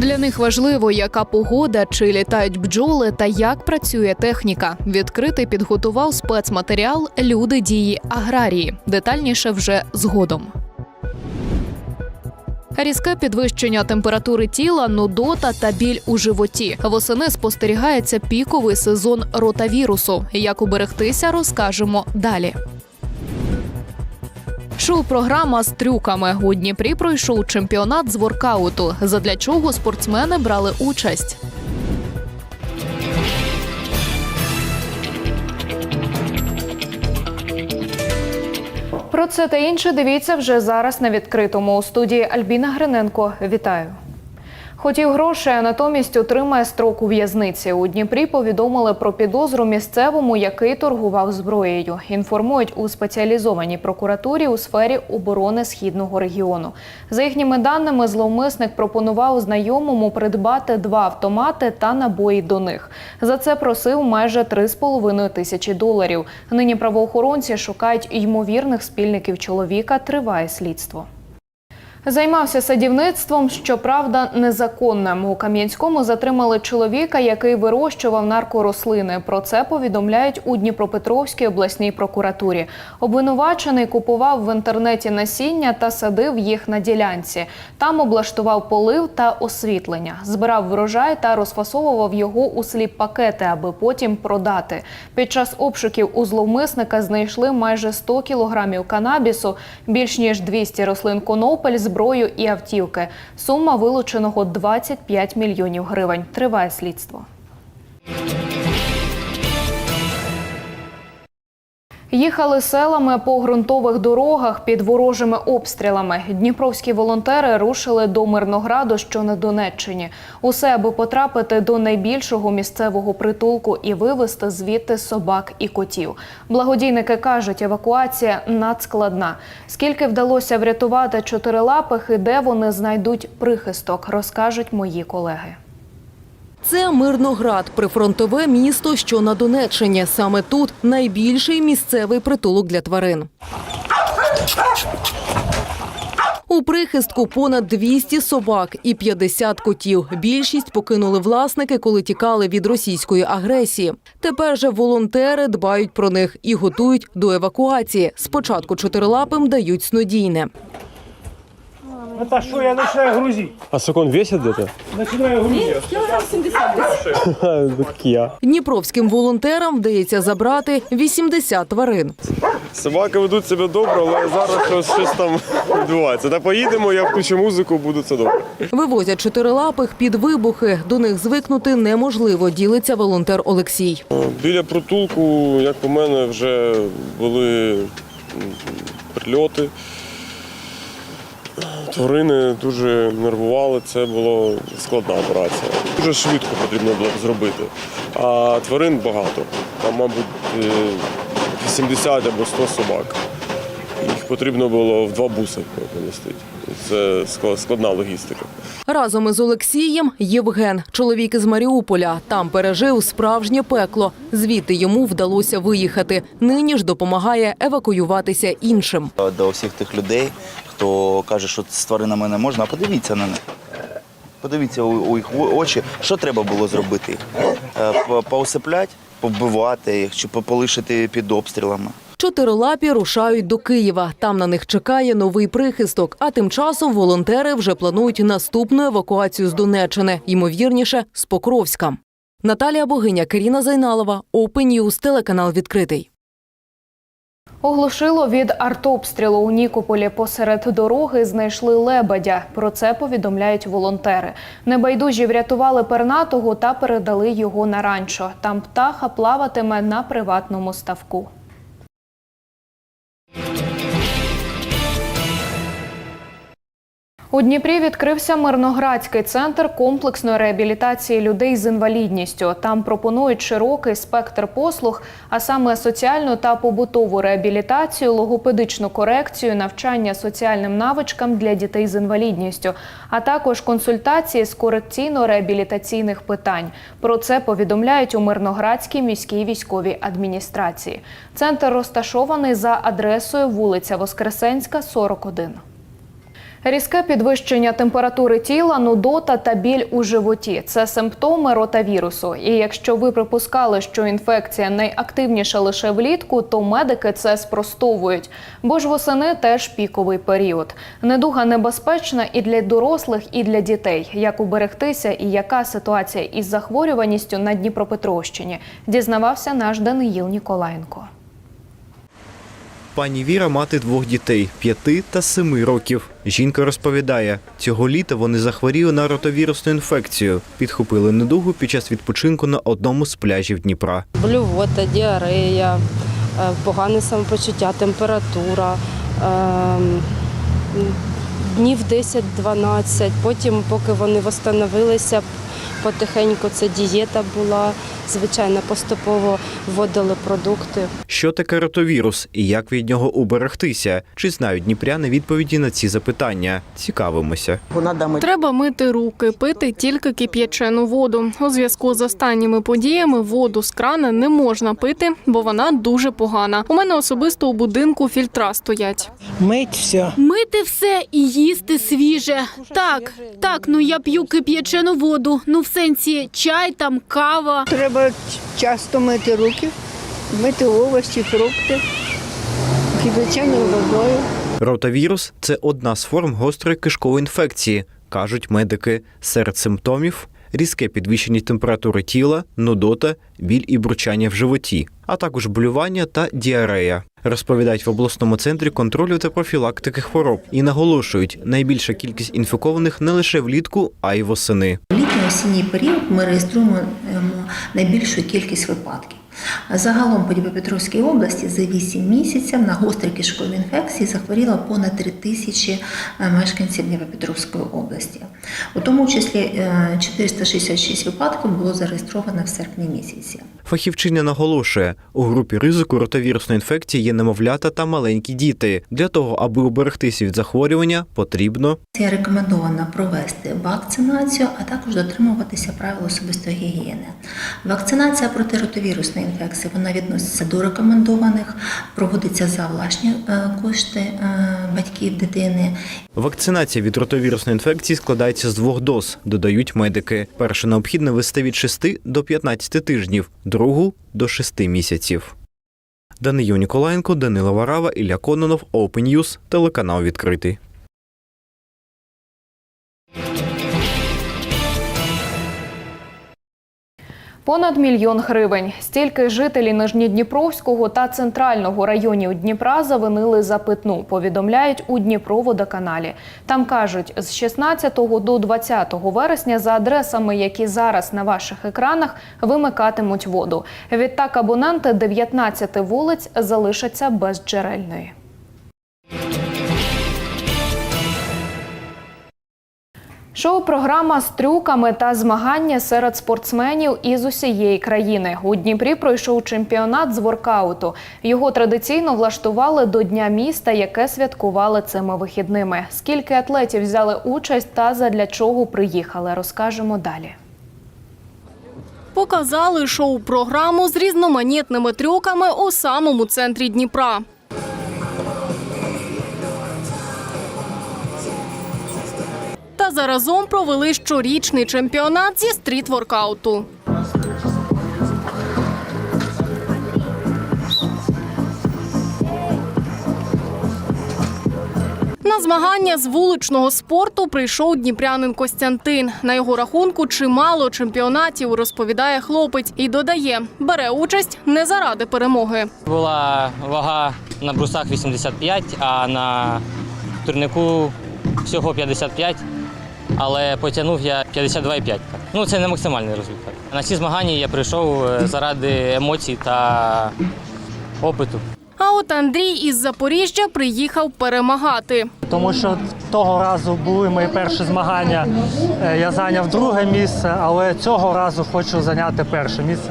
Для них важливо, яка погода, чи літають бджоли та як працює техніка. Відкритий підготував спецматеріал Люди дії аграрії. Детальніше вже згодом. Різке підвищення температури тіла, нудота та біль у животі. Восени спостерігається піковий сезон ротавірусу. Як уберегтися, розкажемо далі. Шоу-програма з трюками у Дніпрі пройшов чемпіонат з воркауту, задля чого спортсмени брали участь. Про це та інше дивіться вже зараз на відкритому у студії Альбіна Гриненко. Вітаю. Хотів грошей, а натомість отримає строк у в'язниці. У Дніпрі повідомили про підозру місцевому, який торгував зброєю. Інформують у спеціалізованій прокуратурі у сфері оборони східного регіону. За їхніми даними, зловмисник пропонував знайомому придбати два автомати та набої до них. За це просив майже 3,5 тисячі доларів. Нині правоохоронці шукають ймовірних спільників чоловіка. Триває слідство. Займався садівництвом, щоправда, незаконним. У Кам'янському затримали чоловіка, який вирощував наркорослини. Про це повідомляють у Дніпропетровській обласній прокуратурі. Обвинувачений купував в інтернеті насіння та садив їх на ділянці. Там облаштував полив та освітлення, збирав врожай та розфасовував його у сліп пакети, аби потім продати. Під час обшуків у зловмисника знайшли майже 100 кілограмів канабісу, більш ніж 200 рослин конопель, зброю і автівки. Сума вилученого 25 мільйонів гривень. Триває слідство. Їхали селами по ґрунтових дорогах під ворожими обстрілами. Дніпровські волонтери рушили до Мирнограду, що на Донеччині. Усе аби потрапити до найбільшого місцевого притулку і вивезти звідти собак і котів. Благодійники кажуть, евакуація надскладна. Скільки вдалося врятувати чотирилапих і де вони знайдуть прихисток, розкажуть мої колеги. Це Мирноград, прифронтове місто, що на Донеччині. Саме тут найбільший місцевий притулок для тварин. У прихистку понад 200 собак і 50 котів. Більшість покинули власники, коли тікали від російської агресії. Тепер же волонтери дбають про них і готують до евакуації. Спочатку чотирилапим дають снодійне. Это что, я начинаю грузить. А сколько он весит где-то? Начинаю грузить. Как я. Дніпровським волонтерам вдається забрати 80 тварин. Собаки ведуть себе добре, але зараз щось, щось там відбувається. Та поїдемо, я включу музику, буде це добре. Вивозять чотирилапих під вибухи. До них звикнути неможливо, ділиться волонтер Олексій. Біля притулку, як по мене, вже були прильоти. Тварини дуже нервували, це була складна операція. Дуже швидко потрібно було б зробити. А тварин багато. Там, мабуть, е, 80 або 100 собак. Потрібно було в два буси помістити. Це склад- складна логістика. Разом із Олексієм Євген, чоловік із Маріуполя. Там пережив справжнє пекло. Звідти йому вдалося виїхати. Нині ж допомагає евакуюватися іншим. до всіх тих людей, хто каже, що з тваринами не можна, а подивіться на них. Подивіться у, їх очі, що треба було зробити. Е, по- Поосипляти, побивати їх чи по- полишити під обстрілами. Чотирилапі рушають до Києва. Там на них чекає новий прихисток. А тим часом волонтери вже планують наступну евакуацію з Донеччини, ймовірніше, з Покровська. Наталія Богиня, Каріна Зайналова, Open News, телеканал відкритий. Оглушило від артобстрілу у Нікополі посеред дороги знайшли лебедя. Про це повідомляють волонтери. Небайдужі врятували пернатого та передали його на ранчо. Там птаха плаватиме на приватному ставку. Thank you. У Дніпрі відкрився Мирноградський центр комплексної реабілітації людей з інвалідністю. Там пропонують широкий спектр послуг, а саме соціальну та побутову реабілітацію, логопедичну корекцію, навчання соціальним навичкам для дітей з інвалідністю, а також консультації з корекційно-реабілітаційних питань. Про це повідомляють у Мирноградській міській військовій адміністрації. Центр розташований за адресою вулиця Воскресенська, 41. Різке підвищення температури тіла, нудота та біль у животі це симптоми ротавірусу. І якщо ви припускали, що інфекція найактивніша лише влітку, то медики це спростовують. Бо ж восени теж піковий період. Недуга небезпечна і для дорослих, і для дітей. Як уберегтися і яка ситуація із захворюваністю на Дніпропетровщині, дізнавався наш Даниїл Ніколаєнко. Пані Віра мати двох дітей п'яти та семи років. Жінка розповідає, цього літа вони захворіли на ротовірусну інфекцію, підхопили недугу під час відпочинку на одному з пляжів Дніпра. блювота, діарея, е, погане самопочуття, температура, ем, днів 10-12. Потім, поки вони встановилися, потихеньку це дієта була. Звичайно, поступово вводили продукти. Що таке ротовірус і як від нього уберегтися? Чи знають дніпряни відповіді на ці запитання? Цікавимося. Треба мити руки, пити тільки кип'ячену воду. У зв'язку з останніми подіями воду з крана не можна пити, бо вона дуже погана. У мене особисто у будинку фільтра стоять. Мить все. Мити все і їсти свіже. Так, так, ну я п'ю кип'ячену воду. Ну в сенсі чай там, кава. Треба часто мити руки, мити овочі, фрукти, кипяченою водою. Ротавірус це одна з форм гострої кишкової інфекції, кажуть медики. Серед симптомів різке підвищення температури тіла, нудота, біль і бурчання в животі, а також болювання та діарея. Розповідають в обласному центрі контролю та профілактики хвороб і наголошують, найбільша кількість інфікованих не лише влітку, а й восени. В літній осінній період ми реєструємо найбільшу кількість випадків. Загалом по Дніпропетровській області за 8 місяців на гострі кишкові інфекції захворіло понад 3 тисячі е, мешканців Дніпропетровської області. У тому числі е, 466 випадків було зареєстровано в серпні місяці. Фахівчиня наголошує, у групі ризику ротавірусної інфекції є немовлята та маленькі діти. Для того, аби уберегтися від захворювання, потрібно Це рекомендовано провести вакцинацію, а також дотримуватися правил особистої гігієни. Вакцинація проти ротовірусної інфекції вона відноситься до рекомендованих, проводиться за власні е, кошти е, батьків дитини. Вакцинація від ротовірусної інфекції складається з двох доз, додають медики. Першу необхідно вести від 6 до 15 тижнів, другу до 6 місяців. Даниїл Ніколаєнко, Данила Варава, Ілля Кононов, Open News, телеканал відкритий. Понад мільйон гривень. Стільки жителі Нижньодніпровського та центрального районів Дніпра завинили за питну, повідомляють у Дніпроводоканалі. Там кажуть, з 16 до 20 вересня за адресами, які зараз на ваших екранах, вимикатимуть воду. Відтак абоненти 19 вулиць залишаться без Шоу-програма з трюками та змагання серед спортсменів із усієї країни. У Дніпрі пройшов чемпіонат з воркауту. Його традиційно влаштували до Дня міста, яке святкували цими вихідними. Скільки атлетів взяли участь та задля чого приїхали, розкажемо далі. Показали шоу-програму з різноманітними трюками у самому центрі Дніпра. Заразом провели щорічний чемпіонат зі стріт-воркауту. На змагання з вуличного спорту прийшов дніпрянин Костянтин. На його рахунку чимало чемпіонатів, розповідає хлопець і додає, бере участь не заради перемоги. Була вага на брусах 85, а на турнику всього 55, але потягнув я 52,5. Ну, це не максимальний результат. На ці змагання я прийшов е, заради емоцій та опиту. А от Андрій із Запоріжжя приїхав перемагати. Тому що того разу були мої перші змагання. е, Я зайняв друге місце, але цього разу хочу зайняти перше місце.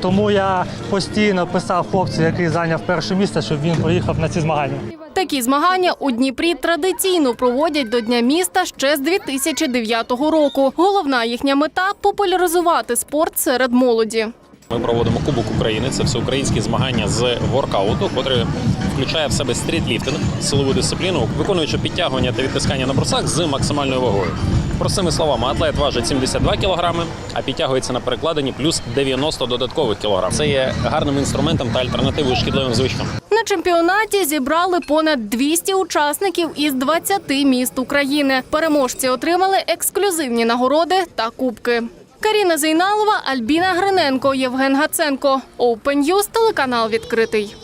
Тому я постійно писав хлопцю, який зайняв перше місце, щоб він поїхав на ці змагання. Такі змагання у Дніпрі традиційно проводять до Дня міста ще з 2009 року. Головна їхня мета популяризувати спорт серед молоді. Ми проводимо Кубок України. Це всеукраїнські змагання з воркауту, котрий включає в себе стрітліфтинг, силову дисципліну, виконуючи підтягування та відтискання на брусах з максимальною вагою. Простими словами, атлет важить 72 кілограми, а підтягується на перекладині плюс 90 додаткових кілограм. Це є гарним інструментом та альтернативою шкідливим звичкам. На чемпіонаті зібрали понад 200 учасників із 20 міст України. Переможці отримали ексклюзивні нагороди та кубки. Каріна Зейналова, Альбіна Гриненко, Євген Гаценко. Open News, телеканал відкритий.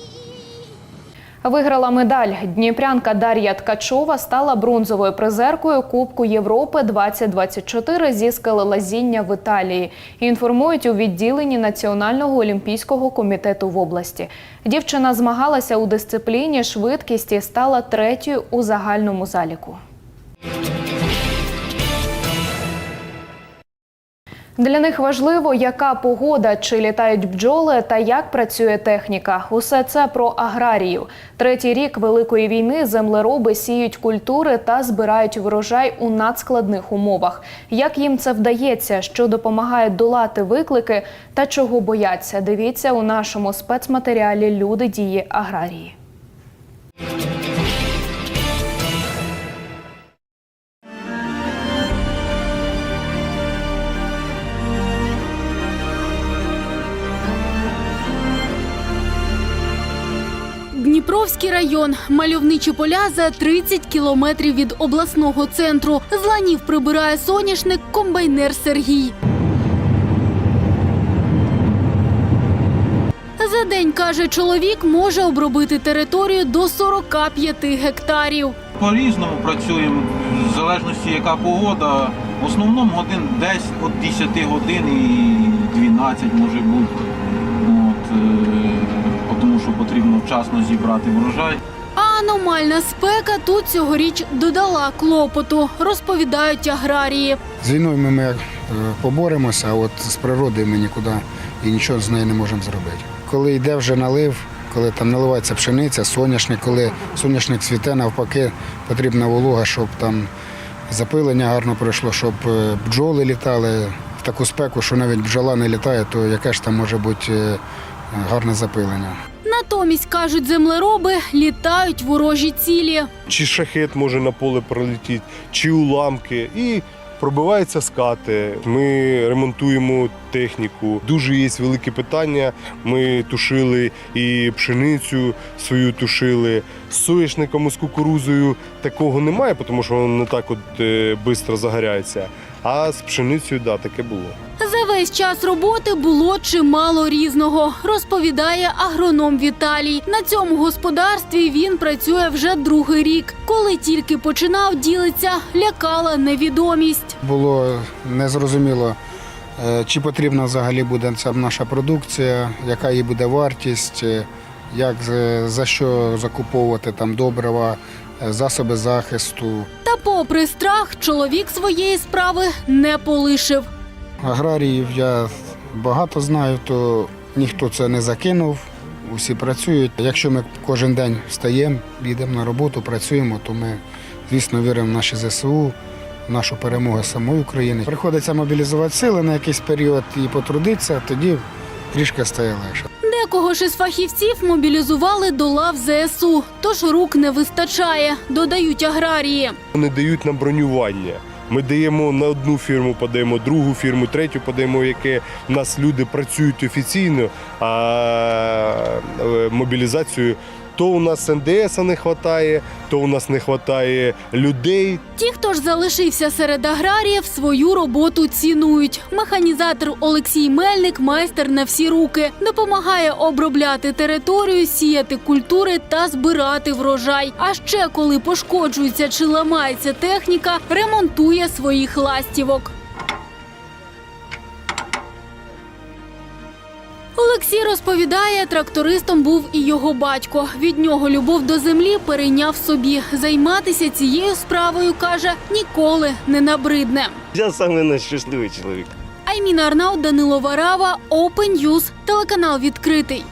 Виграла медаль. Дніпрянка Дар'я Ткачова стала бронзовою призеркою Кубку Європи 2024 зі скелелазіння в Італії. Інформують у відділенні Національного олімпійського комітету в області. Дівчина змагалася у дисципліні швидкість і стала третьою у загальному заліку. Для них важливо, яка погода, чи літають бджоли та як працює техніка. Усе це про аграріїв. Третій рік великої війни землероби сіють культури та збирають врожай у надскладних умовах. Як їм це вдається, що допомагає долати виклики та чого бояться? Дивіться у нашому спецматеріалі Люди дії аграрії. Дніпровський район, мальовничі поля за 30 кілометрів від обласного центру. З ланів прибирає соняшник комбайнер Сергій. За день, каже чоловік, може обробити територію до 45 гектарів. По-різному працюємо, в залежності яка погода. В основному годин десь від 10 годин і 12 може бути. От, е, потрібно вчасно зібрати врожай. А аномальна спека тут цьогоріч додала клопоту, розповідають аграрії. З війною ми, ми е, поборемося, а от з природою ми нікуди і нічого з нею не можемо зробити. Коли йде вже налив, коли там наливається пшениця, соняшник, коли соняшник цвіте, навпаки, потрібна волога, щоб там запилення гарно пройшло, щоб е, бджоли літали в таку спеку, що навіть бджола не літає, то яке ж там може бути е, гарне запилення. Натомість, кажуть землероби, літають ворожі цілі. чи шахет може на поле пролетіти, чи уламки. І пробиваються скати. Ми ремонтуємо техніку. Дуже є велике питання. Ми тушили і пшеницю свою тушили. З соняшником і з кукурузою такого немає, тому що воно не так от швидко загоряється. А з пшеницею, да, таке було. Весь час роботи було чимало різного, розповідає агроном Віталій. На цьому господарстві він працює вже другий рік. Коли тільки починав, ділиться, лякала невідомість. Було незрозуміло, е, чи потрібна взагалі буде ця наша продукція, яка її буде вартість, е, як за- за що закуповувати там добрива, е, засоби захисту. Та попри страх, чоловік своєї справи не полишив. Аграріїв я багато знаю, то ніхто це не закинув. Усі працюють. Якщо ми кожен день встаємо, йдемо на роботу, працюємо, то ми, звісно, віримо в наші ЗСУ, в нашу перемогу самої України. Приходиться мобілізувати сили на якийсь період і потрудитися, тоді трішки стає легше. Декого ж із фахівців мобілізували до лав ЗСУ, тож рук не вистачає, додають аграрії. Вони дають нам бронювання. Ми даємо на одну фірму, подаємо другу фірму, третю подаємо, яке в нас люди працюють офіційно, а е, мобілізацію то у нас НДС не вистачає, то у нас не вистачає людей. Ті, хто ж залишився серед аграріїв, свою роботу цінують. Механізатор Олексій Мельник майстер на всі руки. Допомагає обробляти територію, сіяти культури та збирати врожай. А ще коли пошкоджується чи ламається техніка, ремонтує своїх ластівок. Олексій розповідає, трактористом був і його батько. Від нього любов до землі перейняв собі. Займатися цією справою каже ніколи не набридне. Я саме найщасливий чоловік. Айміна Арнаут, Данило Варава, Open News, телеканал відкритий.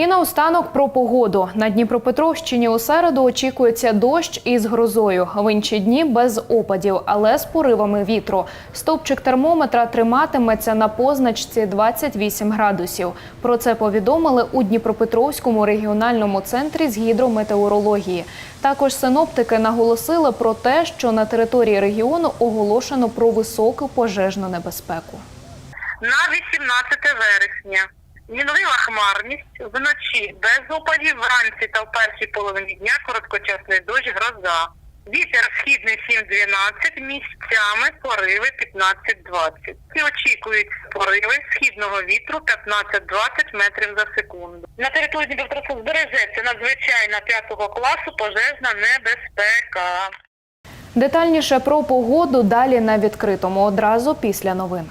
І наостанок про погоду. На Дніпропетровщині у середу очікується дощ із грозою. В інші дні без опадів, але з поривами вітру. Стовпчик термометра триматиметься на позначці 28 градусів. Про це повідомили у Дніпропетровському регіональному центрі з гідрометеорології. Також синоптики наголосили про те, що на території регіону оголошено про високу пожежну небезпеку. На 18 вересня мінлива хмарність, вночі без опадів, вранці та в першій половині дня короткочасний дощ, гроза. Вітер східний 7-12, місцями пориви 15-20. І очікують пориви східного вітру 15-20 метрів за секунду. На території Дніпропетровська збережеться надзвичайна 5 класу пожежна небезпека. Детальніше про погоду далі на відкритому одразу після новин.